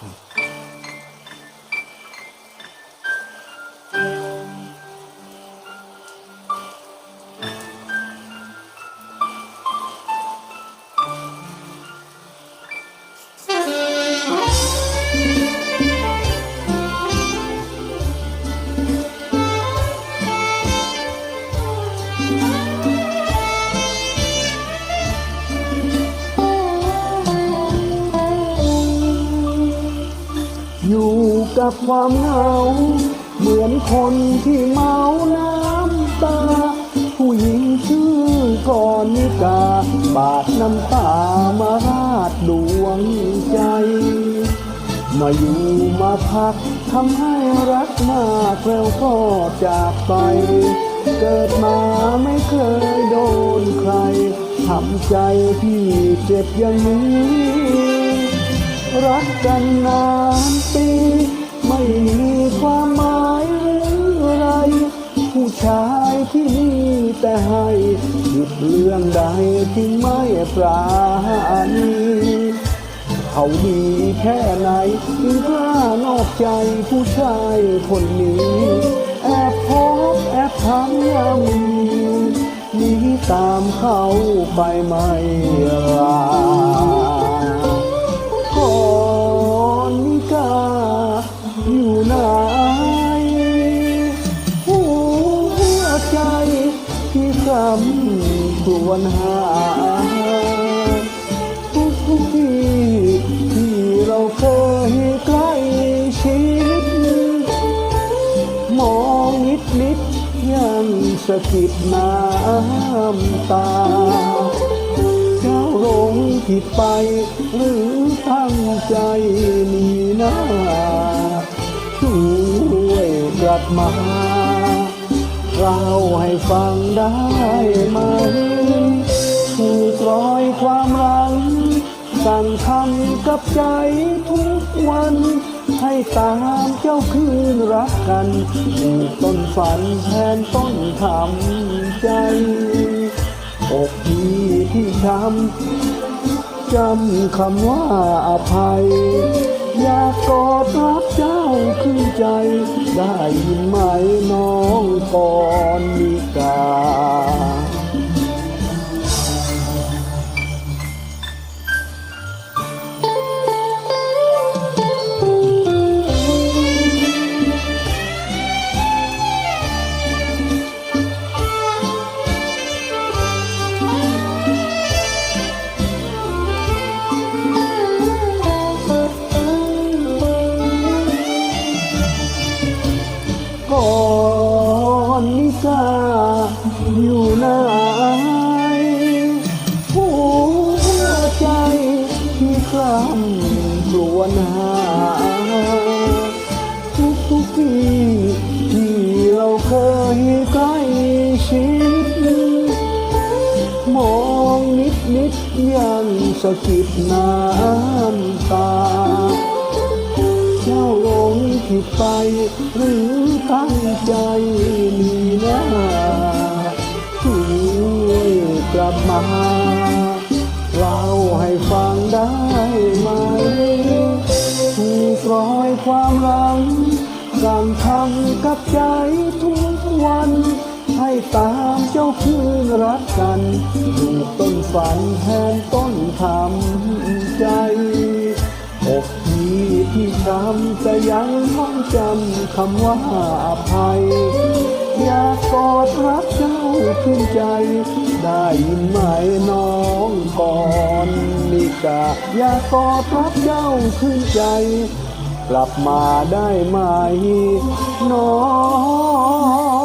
Hmm. อยู่กับความเหงา เหมือนคนที่เมาน้ำตา ผู้หญิงชื่อก่อนิกา บาดน้ำตามาราดดวงใจ มาอยู่มาพักทำให้รักมากแล้วก็จากไป เกิดมาไม่เคยโดนใครทำใจพี่เจ็บอย่างนี้ รักกันนาน เรื่องใดที่ไม่ปราณีเขาดีแค่ไหนจึงกล้านอกใจผู้ชายคนนี้ แอบพบแอบทำยังมีนีตามเขาไปไม่ลาก่อนนิกาอยู่ไหนหัวใจที่คำ ควรหาทุกทุกที่ที่เราเคยใกล้ชิด มองนิดนิดยังสะกิดน้ำตา เจ้าหลงผิดไปหรือตั้งใจนี่นะช่วยกลับมา เราให้ฟังได้ไหมถูกรอยความรังสั่งทำกับใจทุกวัน ให้ตามเจ้าคืนรักกันปลูกต้นฝันแทนต้นทำใจอกพี่ที่ช้ำจำคำว่าอภัย อยากกอดรับเจ้าขึ้นใจ ได้ยินไหมน้องก่อนนิกา ก่อนนิกาอยู่ไหนหัวใจที่คร่ำครวญหาทุกทุกทีที่เราเคยใกล้ชิด มองนิดนิดยังสะกิดน้ำตา เจ้าลงผิดไปหรือ ใจนี่นะช่วยกลับมาเล่าให้ฟังได้ไหมถูกรอยความรังสั่งทำกับใจทุกวัน ให้ตามเจ้าคืนรักกันถูกต้นฝันแทนต้นทำ ดำจะยังท่องจำคำว่าอภัย อยากกอดรักเจ้าขึ้นใจ ได้ยินไหมน้องก่อนนิกาอยากกอดรักเจ้าขึ้นใจ กลับมาได้ไหมน้อง